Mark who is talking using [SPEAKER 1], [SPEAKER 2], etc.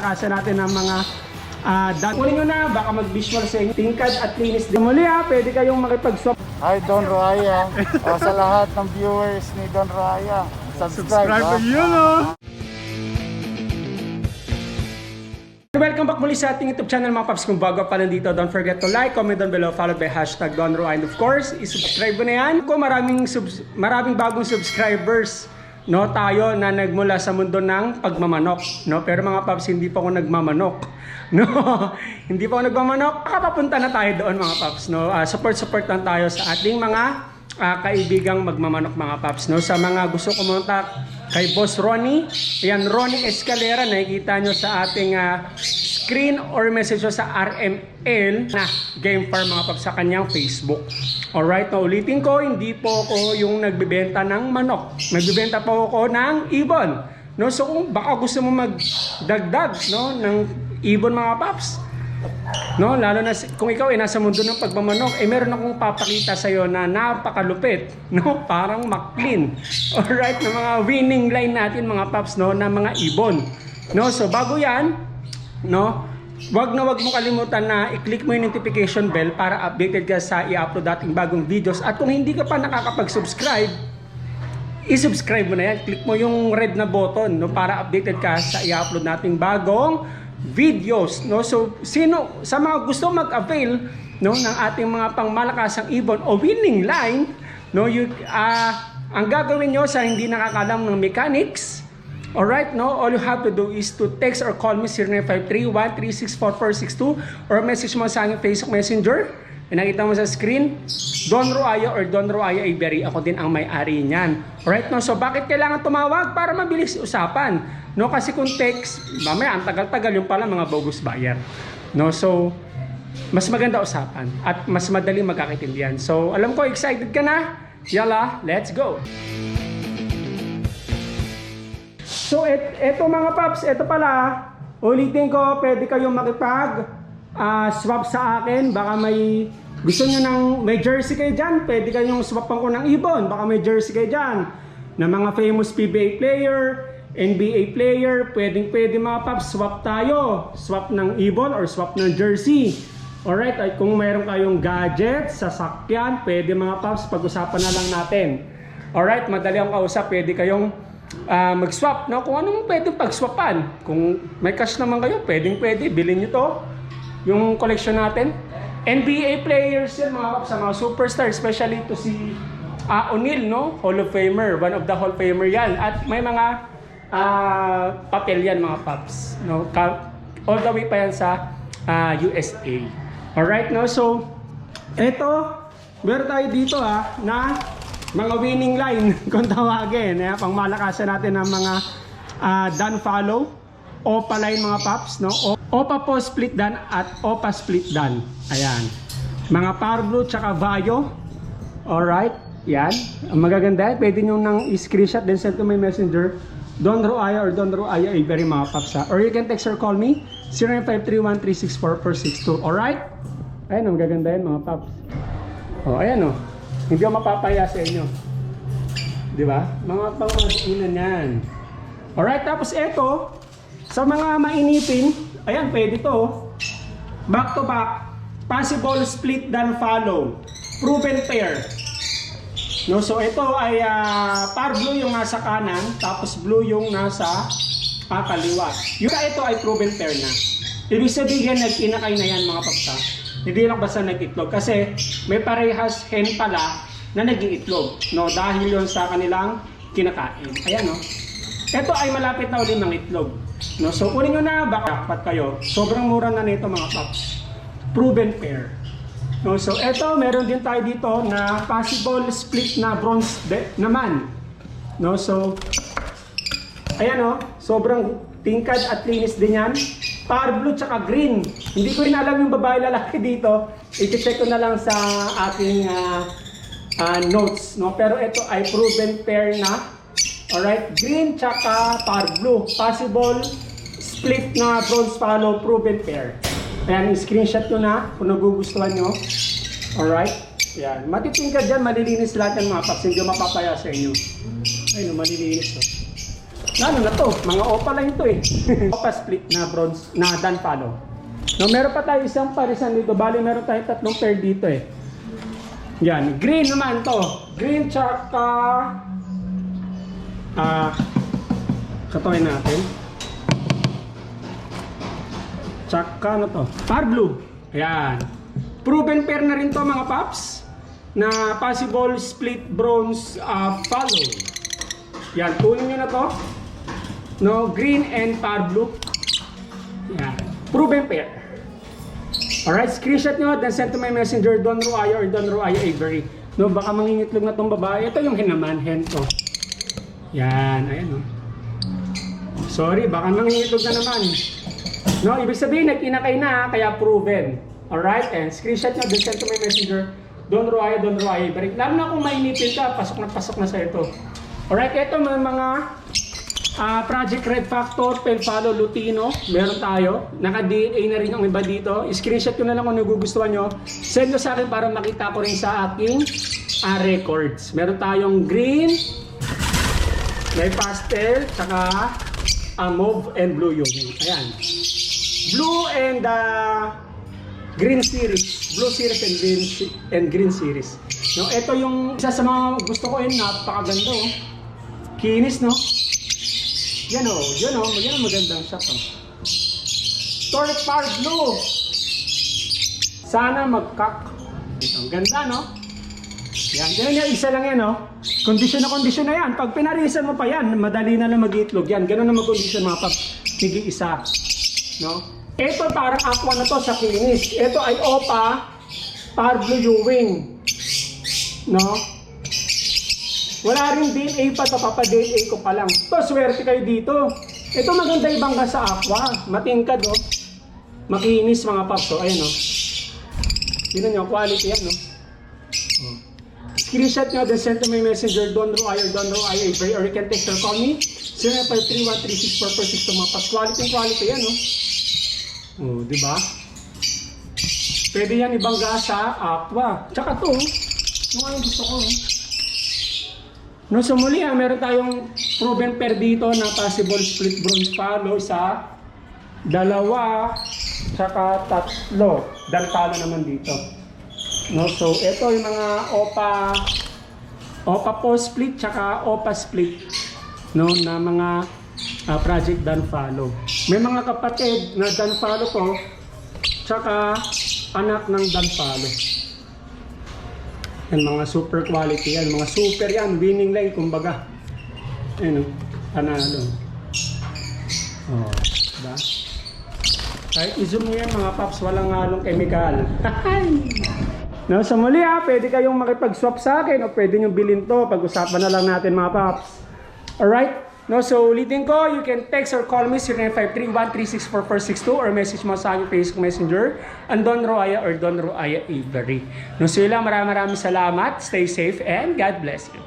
[SPEAKER 1] Kasa natin ng mga uh, dan. Kunin nyo na, baka mag-visual sa inyo. Tingkad at linis din. Muli ha, pwede kayong makipag-swap.
[SPEAKER 2] Hi Don Raya. o, sa lahat ng viewers ni Don Raya. Subscribe, ha?
[SPEAKER 1] yun oh. Welcome back muli sa ating YouTube channel mga paps. Kung bago pa lang dito, don't forget to like, comment down below, followed by hashtag Donro. And of course, isubscribe mo na yan. Kung maraming, subs- maraming bagong subscribers no tayo na nagmula sa mundo ng pagmamanok no? Pero mga paps hindi pa ako nagmamanok. No hindi pa ako nagmamanok. Papunta na tayo doon mga paps no? Ah, support support lang tayo sa ating mga ah, kaibigang magmamanok mga paps no? Sa mga gusto kumontak kay Boss Ronnie yan Ronnie Escalera nakikita nyo sa ating ah, screen or message sa RML na Game Farm mga paps sa kanyang Facebook Alright, na ulitin ko, hindi po ako yung nagbebenta ng manok. Nagbebenta po ako ng ibon. No, so kung baka gusto mo magdagdag no ng ibon mga paps. No, lalo na kung ikaw ay nasa mundo ng pagmamanok, eh meron akong papakita sa iyo na napakalupit, no? Parang McLean. Alright, na mga winning line natin mga paps no na mga ibon. No, so bago 'yan, no? Wag na wag mo kalimutan na i-click mo yung notification bell para updated ka sa i-upload dating bagong videos. At kung hindi ka pa nakakapag-subscribe, i-subscribe mo na yan. Click mo yung red na button no, para updated ka sa i-upload nating bagong videos. No? So, sino, sa mga gusto mag-avail no, ng ating mga pangmalakasang ibon o winning line, no, you, ah, ang gagawin nyo sa hindi nakakalam ng mechanics, Alright, no? All you have to do is to text or call me 0953-1364462 or message mo sa aking Facebook Messenger. Yung nakita mo sa screen, Don Roaya or Don Roaya Ibery. Ako din ang may-ari niyan. Alright, no? So, bakit kailangan tumawag? Para mabilis usapan. No? Kasi kung text, mamaya, ang tagal-tagal yung pala mga bogus buyer. No? So, mas maganda usapan at mas madali magkakaintindihan. So, alam ko, excited ka na? Yala, let's go! So, et, eto mga paps, eto pala, ulitin ko, pwede kayong makipag ah, swap sa akin. Baka may gusto nyo ng, may jersey kayo dyan, pwede kayong swapan ko ng ibon. Baka may jersey kayo dyan na mga famous PBA player, NBA player, pwedeng pwede mga paps, swap tayo. Swap ng ibon or swap ng jersey. Alright, ay kung mayroon kayong gadget, sasakyan, pwede mga paps, pag-usapan na lang natin. Alright, madali ang kausap, pwede kayong ah, mag-swap, no? Kung anong pwedeng pag-swapan. Kung may cash naman kayo, pwedeng pwede, bilhin nyo to. Yung collection natin. NBA players yan mga paps, sa mga superstar, especially to si ah, O'Neal, no? Hall of Famer, one of the Hall of Famer yan. At may mga ah, papel yan mga paps, no? All the way pa yan sa ah, USA. Alright, no? So, eto, meron tayo dito ha, na mga winning line kung tawagin. Eh, pang malakasan natin ng mga ah, done follow, OPA line mga paps, no? OPA po split done at OPA split done. Ayan. Mga Parblo tsaka Vayo. Alright. Yan. Ang magaganda, pwede nyo nang i-screenshot then send to my messenger. Don Roaya or Don Roaya ay very mga paps ha. Or you can text or call me 0953-1364462. Alright? Ayan, ang gaganda yan mga paps. Oh, ayan o. Hindi ako mapapaya sa inyo. Di ba? Mga pangmasinan yan. Alright, tapos eto, sa mga mainipin, ayan, pwede to. oh. Back to back, possible split dan follow. Proven pair. No, so ito ay ah, par blue yung nasa kanan, tapos blue yung nasa ah, kaliwa. Yung ito ay proven pair na. Ibig sabihin, nag-inakay na yan mga papsa. Hindi lang basta nag-itlog. Kasi may parehas hen pala na nag-iitlog. No? Dahil yon sa kanilang kinakain. Ayan, no? Ito ay malapit na uli ng itlog. No? So, kunin nyo na, baka dapat kayo. Sobrang mura na nito mga paps. Proven pair. No, so eto meron din tayo dito na possible split na bronze naman. No, so ayan oh, sobrang tingkad at linis din yan. Par blue tsaka green. Hindi ko rin alam yung babae lalaki dito. I-check ko na lang sa ating ah, ah, notes, no? Pero ito ay proven pair na. Alright, green tsaka par blue. Possible split na bronze follow proven pair. Ayan, screenshot ko na kung nagugustuhan nyo. Alright? Ayan. Matitingkad dyan, malilinis lahat yan mga paps. Hindi mapapaya sa inyo. Ayun, malilinis. Oh. Ano na to? Mga Opa line to eh. Opa split na bronze, na Dan Palo. No, meron pa tayo isang parisan dito. Bali, meron tayo tatlong pair dito eh. Yan. Green naman to. Green tsaka... Ah... katuloy natin. Tsaka ano to? Par blue. Ayan. Proven pair na rin to mga paps. Na possible split bronze uh, follow. Yan. Kunin nyo na to. No, green and par blue. Yan. Proven pair. Alright, screenshot nyo, then send to my messenger, Don Ruaya or Don Ruaya Avery. No, baka mangingitlog na tong babae. Ito yung hinaman, hen to. Yan, ayan o. Sorry, baka mangingitlog na naman. No, ibig sabihin, nag-inakay na, kaya proven. Alright, and screenshot nyo, then send to my messenger, Don Ruaya, Don Ruaya Avery. Lalo na kung mainipin ka, pasok na pasok na sa ito. Alright, ito mga mga Ah, Project Red Factor, Pelfalo, Lutino, meron tayo. Naka-DNA na rin yung iba dito. I-screenshot ko na lang kung nagugustuhan nyo. Send nyo sa akin para makita ko rin sa aking ah, records. Meron tayong green, may pastel, saka ah, mauve and blue yung. Ayan. Blue and ah, green series. Blue series and green, and green series. No, ito yung isa sa mga gusto ko yun. Napakaganda oh. Kinis no? Yan o, yan o, yan ang magandang shot o. Torque Power Blue. Sana mag-cock. Ito, ganda no? Yan, ganyan yan, isa lang yan o. Kondisyon na kondisyon na yan. Pag pinarisan mo pa yan, madali na lang mag-itlog yan. Ganun na mag-kondisyon mga pag isa. No? Ito parang aqua na to sa kinis. Ito ay OPA Blue Ewing. No? Wala rin DNA pa to, papa-DNA ko pa lang. To, swerte kayo dito. Ito maganda ibang ka sa aqua. Matingkad, oh. Makinis mga paps, oh. Ayan, oh. Tignan nyo, quality yan, no? Oh. Screenshot nyo, then send to my messenger, Don Roy or Don Roy Avery, or you can text or call me. 053136446 to mga paps. Quality, quality yan, no? Oh, di ba? Pwede yan ibangga sa aqua. Tsaka to, oh. Yung ano gusto ko, oh. No, sa muli ah, meron tayong proven pair dito na possible split bronze follow sa dalawa tsaka tatlo. Dan follow naman dito. No, so ito yung mga OPA OPA po split tsaka OPA split no na mga ah, project dan follow. May mga kapatid na dan follow po tsaka anak ng dan follow. Yan mga super quality yan, mga super yan, winning line kumbaga. Oh, panalo. Oh, diba? Kahit i-zoom mo yan mga paps, walang halong chemical. no, sa muli ha, pwede kayong makipag-swap sa akin o pwede nyo bilhin to. Pag-usapan na lang natin mga paps. Alright? No, so ulitin ko, you can text or call me 0953-1364462 or message mo sa aking Facebook Messenger ang Don Roaya or Don Roaya Avery. No, so yun lang, maraming maraming salamat. Stay safe and God bless you.